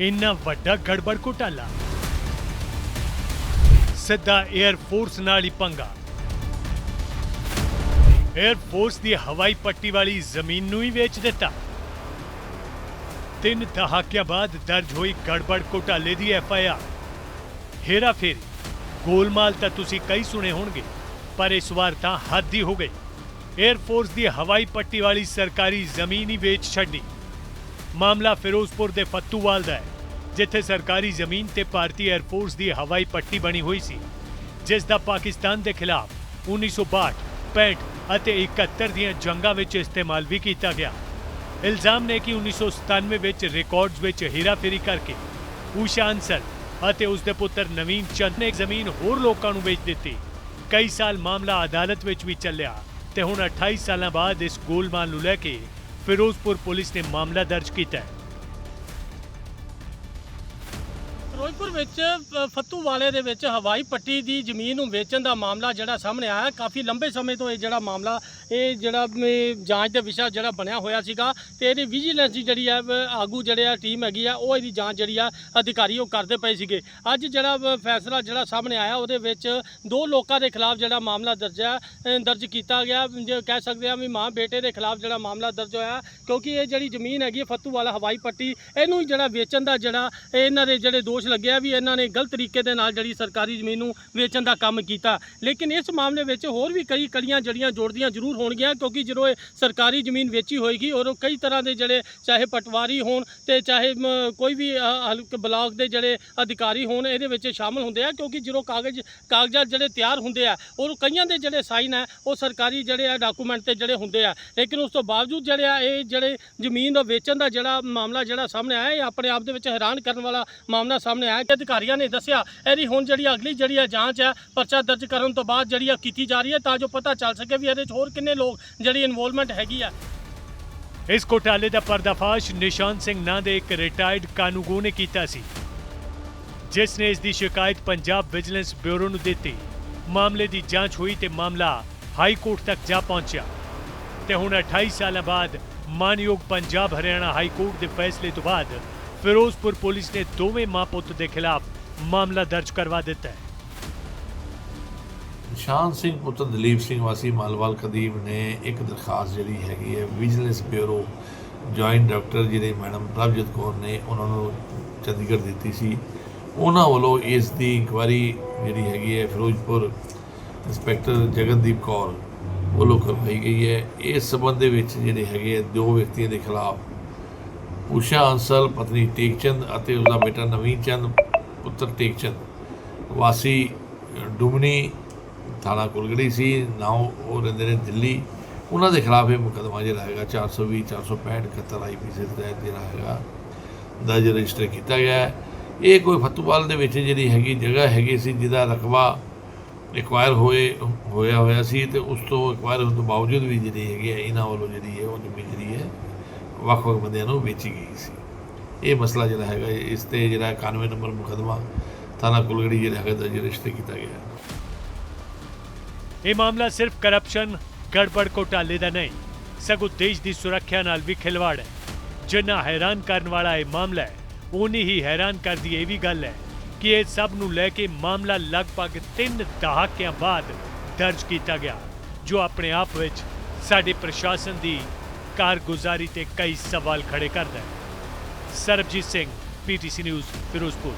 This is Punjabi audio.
ਇੰਨਾ ਵੱਡਾ ਗੜਬੜ ਘੁਟਾਲਾ। ਸਿੱਧਾ 에ਅਰ ਫੋਰਸ ਨਾਲ ਹੀ ਪੰਗਾ। 에ਅਰ ਫੋਰਸ ਦੀ ਹਵਾਈ ਪੱਟੀ ਵਾਲੀ ਜ਼ਮੀਨ ਨੂੰ ਹੀ ਵੇਚ ਦਿੱਤਾ। ਤਿੰਨ ਦਹਾਕਿਆਂ ਬਾਅਦ ਦਰਜ ਹੋਈ ਗੜਬੜ ਘੁਟਾਲੇ ਦੀ ਐਫ ਆਈ ਆਰ ਹੇਰਾ ਫੇਰੀ ਗੋਲਮਾਲ ਤਾਂ ਤੁਸੀਂ ਕਈ ਸੁਣੇ ਹੋਣਗੇ, ਪਰ ਇਸ ਵਾਰ ਤਾਂ ਹੱਦ ਹੀ ਹੋ ਗਈ। 에ਅਰ ਫੋਰਸ ਦੀ ਹਵਾਈ ਪੱਟੀ ਵਾਲੀ ਸਰਕਾਰੀ ਜ਼ਮੀਨ ਹੀ ਵੇਚ ਛੱਡੀ। ਮਾਮਲਾ ਫਿਰੋਜ਼ਪੁਰ ਦੇ ਫੱਤੂਵਾਲ ਦਾ ਹੈ, ਜਿੱਥੇ ਸਰਕਾਰੀ ਜ਼ਮੀਨ ਤੇ ਭਾਰਤੀ 에ਅਰਫੋਰਸ ਦੀ ਹਵਾਈ ਪੱਟੀ ਬਣੀ ਹੋਈ ਸੀ, ਜਿਸ ਦਾ ਪਾਕਿਸਤਾਨ ਦੇ ਖਿਲਾਫ 1962 65 ਅਤੇ 71 ਦੀਆਂ ਜੰਗਾਂ ਵਿੱਚ ਇਸਤੇਮਾਲ ਵੀ ਕੀਤਾ ਗਿਆ। ਇਲਜ਼ਾਮ ਨੇ ਕਿ 1997 ਵਿੱਚ ਰਿਕਾਰਡਸ ਵਿੱਚ ਹੇਰਾਫੇਰੀ ਕਰਕੇ ਊਸ਼ਾ ਅੰਸਲ ਅਤੇ ਉਸ ਦੇ ਪੁੱਤਰ ਨਵੀਨ ਚੰਦ ਨੇ ਜ਼ਮੀਨ ਹੋਰ ਲੋਕਾਂ ਨੂੰ ਵੇਚ ਦਿੱਤੀ। ਕਈ ਸਾਲ ਮਾਮਲਾ ਅਦਾਲਤ ਵਿੱਚ ਵੀ ਚੱਲਿਆ ਤੇ ਹੁਣ 28 ਸਾਲਾਂ ਬਾਅਦ ਇਸ ਗੋਲਮਾਲ ਨੂੰ ਲੈ ਕੇ ਫਿਰੋਜ਼ਪੁਰ ਪੁਲਿਸ ਨੇ ਮਾਮਲਾ ਦਰਜ ਕੀਤਾ ਹੈ। ਫਿਰੋਜ਼ਪੁਰ ਵਿੱਚ ਅ, ਫੱਤੂ ਵਾਲੇ ਦੇ ਵਿੱਚ ਹਵਾਈ ਪੱਟੀ ਦੀ ਜ਼ਮੀਨ ਨੂੰ ਵੇਚਣ ਦਾ ਮਾਮਲਾ ਜਿਹੜਾ ਸਾਹਮਣੇ ਆਇਆ ਕਾਫੀ ਲੰਬੇ ਸਮੇਂ ਤੋਂ ਇਹ ਜਿਹੜਾ ਮਾਮਲਾ ਇਹ ਜਿਹੜਾ ਜਾਂਚ ਦਾ ਵਿਸ਼ਾ ਜਿਹੜਾ ਬਣਿਆ ਹੋਇਆ ਸੀਗਾ ਤੇ ਇਹਦੀ ਵਿਜੀਲੈਂਸ ਦੀ ਜਿਹੜੀ ਆ ਆਗੂ ਜਿਹੜੇ ਆ ਟੀਮ ਹੈਗੀ ਆ, ਉਹ ਇਹਦੀ ਜਾਂਚ ਜਿਹੜੀ ਆ, ਅਧਿਕਾਰੀ ਉਹ ਕਰਦੇ ਪਏ ਸੀਗੇ। ਅੱਜ ਜਿਹੜਾ ਫੈਸਲਾ ਜਿਹੜਾ ਸਾਹਮਣੇ ਆਇਆ, ਉਹਦੇ ਵਿੱਚ ਦੋ ਲੋਕਾਂ ਦੇ ਖਿਲਾਫ ਜਿਹੜਾ ਮਾਮਲਾ ਦਰਜ ਹੈ ਦਰਜ ਕੀਤਾ ਗਿਆ। ਜੇ ਕਹਿ ਸਕਦੇ ਆ ਵੀ ਮਾਂ ਬੇਟੇ ਦੇ ਖਿਲਾਫ ਜਿਹੜਾ ਮਾਮਲਾ ਦਰਜ ਹੋਇਆ, ਕਿਉਂਕਿ ਇਹ ਜਿਹੜੀ ਜ਼ਮੀਨ ਹੈਗੀ ਹੈ ਫੱਤੂ ਵਾਲਾ ਹਵਾਈ ਪੱਟੀ, ਇਹਨੂੰ ਜਿਹੜਾ ਵੇਚਣ ਦਾ ਜਿਹੜਾ, ਇਹਨਾਂ ਦੇ ਜਿਹੜੇ ਦੋਸ਼ ਲੱਗਿਆ ਵੀ ਇਹਨਾਂ ਨੇ ਗਲਤ ਤਰੀਕੇ ਦੇ ਨਾਲ ਜਿਹੜੀ ਸਰਕਾਰੀ ਜ਼ਮੀਨ ਨੂੰ ਵੇਚਣ ਦਾ ਕੰਮ ਕੀਤਾ। ਲੇਕਿਨ ਇਸ ਮਾਮਲੇ ਵਿੱਚ ਹੋਰ ਵੀ ਕਈ ਕੜੀਆਂ ਜੜੀਆਂ ਜੋੜਦੀਆਂ ਜ਼ਰੂਰ ਹੋਣਗੀਆਂ ਕਿਉਂਕਿ ਜਦੋਂ ਇਹ ਸਰਕਾਰੀ ਜ਼ਮੀਨ ਵੇਚੀ ਹੋਏਗੀ ਔਰ ਕਈ ਤਰ੍ਹਾਂ ਦੇ ਜਿਹੜੇ ਚਾਹੇ ਪਟਵਾਰੀ ਹੋਣ ਤੇ ਚਾਹੇ ਮ, ਕੋਈ ਵੀ ਅ, ਹਲਕ ਬਲਾਕ ਦੇ ਜਿਹੜੇ ਅਧਿਕਾਰੀ ਹੋਣ ਇਹਦੇ ਵਿੱਚ ਸ਼ਾਮਲ ਹੁੰਦੇ ਆ ਕਿਉਂਕਿ ਜਦੋਂ ਕਾਗਜ਼ ਕਾਗਜ਼ਾਤ ਜਿਹੜੇ ਤਿਆਰ ਹੁੰਦੇ ਆ ਔਰ ਕਈਆਂ ਦੇ ਜਿਹੜੇ ਸਾਈਨ ਆ ਉਹ ਸਰਕਾਰੀ ਜਿਹੜੇ ਆ ਡਾਕੂਮੈਂਟ ਤੇ ਜਿਹੜੇ ਹੁੰਦੇ ਆ। ਲੇਕਿਨ ਉਸ ਤੋਂ ਬਾਵਜੂਦ ਜਿਹੜੇ ਆ ਇਹ ਜਿਹੜੇ ਜ਼ਮੀਨ ਦਾ ਵੇਚਣ ਦਾ ਜਿਹੜਾ ਮਾਮਲਾ ਜਿਹੜਾ ਸਾਹਮਣੇ ਆਇਆ ਇਹ ਆਪਣੇ ਆਪ ਦੇ ਵਿੱਚ ਹੈਰਾਨ ਕਰਨ ਵਾਲਾ ਮਾਮਲਾ ਸਾਹਮਣੇ ਆਇਆ ਕਿ ਅਧਿਕਾਰੀਆਂ ਨੇ ਦੱਸਿਆ ਇਹਦੀ ਹੁਣ ਜਿਹੜੀ ਅਗਲੀ ਜਿਹੜੀ ਆ ਜਾਂਚ ਹੈ ਪਰਚਾ ਦਰਜ ਕਰਨ ਤੋਂ ਬਾਅਦ ਜਿਹੜੀ ਆ ਕੀਤੀ ਜਾ ਰਹੀ ਹੈ ਤਾਂ ਜੋ ਪਤਾ ਚੱਲ ਸਕੇ ਵੀ ਇਹਦੇ 'ਚ ਹੋਰ ਕਿੰਨੇ ਲੋਕ, ਜਿਹੜੀ ਇਨਵੋਲਵਮੈਂਟ ਹੈਗੀ ਆ। ਇਸ ਘੋਟਾਲੇ ਦਾ ਪਰਦਾਫਾਸ਼ ਨਿਸ਼ਾਨ ਸਿੰਘ ਨਾਂ ਦੇ ਇੱਕ ਰਿਟਾਇਰਡ ਕਾਨੂੰਗੋ ਨੇ ਕੀਤਾ ਸੀ, ਜਿਸ ਨੇ ਇਸ ਦੀ ਸ਼ਿਕਾਇਤ ਪੰਜਾਬ ਵਿਜੀਲੈਂਸ ਬਿਊਰੋ ਨੂੰ ਦਿੱਤੀ। ਮਾਮਲੇ ਦੀ ਜਾਂਚ ਹੋਈ ਤੇ ਮਾਮਲਾ ਹਾਈ ਕੋਰਟ ਤੱਕ ਜਾ ਪਹੁੰਚਿਆ। ਤੇ ਹੁਣ 28 ਸਾਲਾਂ ਬਾਅਦ ਮਾਨਯੋਗ ਪੰਜਾਬ ਹਰਿਆਣਾ ਹਾਈ ਕੋਰਟ ਦੇ ਫੈਸਲੇ ਤੋਂ ਬਾਅਦ ਫਿਰੋਜ਼ਪੁਰ ਪੁਲਿਸ ਨੇ ਦੋਵੇਂ ਮਾਂ ਪੁੱਤ ਦੇ ਖਿਲਾਫ ਮਾਮਲਾ ਦਰਜ ਕਰਵਾ ਦਿੱਤਾ ਹੈ। ਨਿਸ਼ਾਨ ਸਿੰਘ ਪੁੱਤਰ ਦਲੀਪ ਸਿੰਘ ਵਾਸੀ ਮਾਲਵਾਲ ਕਦੀਮ ਨੇ ਇੱਕ ਦਰਖਾਸਤ ਜਿਹੜੀ ਹੈਗੀ ਹੈ ਵਿਜੀਲੈਂਸ ਬਿਊਰੋ ਜੁਆਇੰਟ ਡਾਇਰੈਕਟਰ ਜਿਹੜੇ ਮੈਡਮ ਪ੍ਰਭਜੋਤ ਕੌਰ ਨੇ ਉਹਨਾਂ ਨੂੰ ਚੰਡੀਗੜ੍ਹ ਦਿੱਤੀ ਸੀ। ਉਹਨਾਂ ਵੱਲੋਂ ਇਸ ਦੀ ਇਨਕੁਆਇਰੀ ਜਿਹੜੀ ਹੈਗੀ ਹੈ, ਫਿਰੋਜ਼ਪੁਰ ਇੰਸਪੈਕਟਰ ਜਗਨਦੀਪ ਕੌਰ ਵੱਲੋਂ ਕਰਵਾਈ ਗਈ ਹੈ। ਇਸ ਸਬੰਧ ਦੇ ਵਿੱਚ ਜਿਹੜੇ ਹੈਗੇ ਆ, ਦੋ ਵਿਅਕਤੀਆਂ ਦੇ ਖਿਲਾਫ ਉਸ਼ਾ ਅੰਸਲ, ਪਤਨੀ ਟੇਕਚੰਦ ਅਤੇ ਉਸਦਾ ਬੇਟਾ ਨਵੀਨ ਚੰਦ, ਪੁੱਤਰ ਟੇਕਚੰਦ, ਵਾਸੀ ਡੁਮਨੀ ਥਾਣਾ ਕੁਲਗੜੀ ਸੀ ਨਾਓ ਉਹ ਰਹਿੰਦੇ ਨੇ ਦਿੱਲੀ। ਉਹਨਾਂ ਦੇ ਖਿਲਾਫ ਇਹ ਮੁਕੱਦਮਾ ਜਿਹੜਾ ਹੈਗਾ 420 465 71 ਆਈਪੀਸੀ ਦੇ ਤਹਿਤ ਜਿਹੜਾ ਹੈਗਾ ਦਰਜ ਰਜਿਸਟਰ ਕੀਤਾ ਗਿਆ ਇਹ ਕੋਈ ਫਤੂਵਾਲ ਦੇ ਵਿੱਚ ਜਿਹੜੀ ਹੈਗੀ ਜਗ੍ਹਾ ਹੈਗੀ ਸੀ, ਜਿਹਦਾ ਰਕਬਾ ਐਕਵਾਇਰ ਹੋਏ, ਹੋਇਆ ਹੋਇਆ ਸੀ ਤੇ ਉਸ ਤੋਂ ਐਕਵਾਇਰ ਹੋਣ ਤੋਂ ਬਾਵਜੂਦ ਵੀ ਜਿਹੜੀ ਹੈਗੀ ਹੈ, ਇਹਨਾਂ ਵੱਲੋਂ ਜਿਹੜੀ ਹੈ, ਉਹ ਜ਼ਮੀਨ ਜਿਹੜੀ ਹੈ, ਵੱਖ-ਵੱਖ ਬੰਦਿਆਂ ਨੂੰ ਵੇਚੀ ਗਈ ਸੀ। ਇਹ ਮਸਲਾ ਜਿਹੜਾ ਹੈਗਾ, ਇਸ ਤੇ ਜਿਹੜਾ 91 ਨੰਬਰ ਮੁਕੱਦਮਾ ਥਾਣਾ ਕੁਲਗੜੀ ਜਿਹੜਾ ਹੈਗਾ ਦਰਜ ਰਜਿਸਟਰ ਕੀਤਾ ਗਿਆ ਇਹ ਮਾਮਲਾ ਸਿਰਫ ਕਰਪਸ਼ਨ ਗੜਬੜ ਘੋਟਾਲੇ ਦਾ ਨਹੀਂ, ਸਗੋਂ ਦੇਸ਼ ਦੀ ਸੁਰੱਖਿਆ ਨਾਲ ਵੀ ਖਿਲਵਾੜ ਹੈ। ਜਿੰਨਾ ਹੈਰਾਨ ਕਰਨ ਵਾਲਾ ਇਹ ਮਾਮਲਾ ਹੈ ਉਨੀ ਹੀ ਹੈਰਾਨ ਕਰਦੀ ਇਹ ਵੀ ਗੱਲ ਹੈ ਕਿ ਇਹ ਸਭ ਨੂੰ ਲੈ ਕੇ ਮਾਮਲਾ ਲਗਭਗ 3 ਦਹਾਕਿਆਂ ਬਾਅਦ ਦਰਜ ਕੀਤਾ ਗਿਆ, ਜੋ ਆਪਣੇ ਆਪ ਵਿੱਚ ਸਾਡੇ ਪ੍ਰਸ਼ਾਸਨ ਦੀ ਕਾਰਗੁਜ਼ਾਰੀ ਤੇ ਕਈ ਸਵਾਲ ਖੜੇ ਕਰਦਾ ਹੈ। Sarabjit Singh, PTC news, Ferozepur.